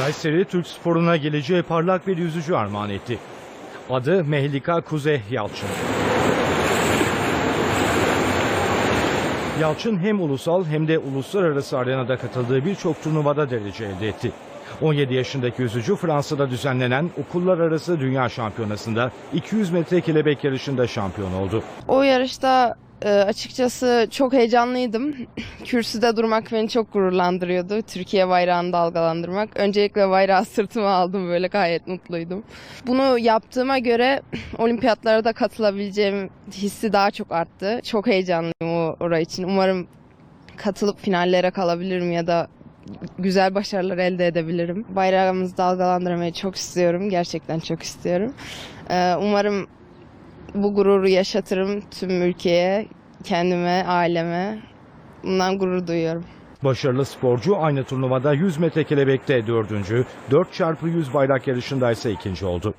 Kayseri Türk sporuna geleceği parlak bir yüzücü armağan etti. Adı Mehlika Kuzey Yalçın. Yalçın hem ulusal hem de uluslararası arenada katıldığı birçok turnuvada derece elde etti. 17 yaşındaki yüzücü Fransa'da düzenlenen okullar arası dünya şampiyonasında 200 metre kelebek yarışında şampiyon oldu. O yarışta e, açıkçası çok heyecanlıydım. Kürsüde durmak beni çok gururlandırıyordu. Türkiye bayrağını dalgalandırmak. Öncelikle bayrağı sırtıma aldım böyle gayet mutluydum. Bunu yaptığıma göre olimpiyatlara da katılabileceğim hissi daha çok arttı. Çok heyecanlıyım o orası için. Umarım katılıp finallere kalabilirim ya da güzel başarılar elde edebilirim. Bayrağımızı dalgalandırmayı çok istiyorum. Gerçekten çok istiyorum. E, umarım bu gururu yaşatırım tüm ülkeye, kendime, aileme. Bundan gurur duyuyorum. Başarılı sporcu aynı turnuvada 100 metre kelebekte dördüncü, 4 çarpı 100 bayrak yarışında ise ikinci oldu.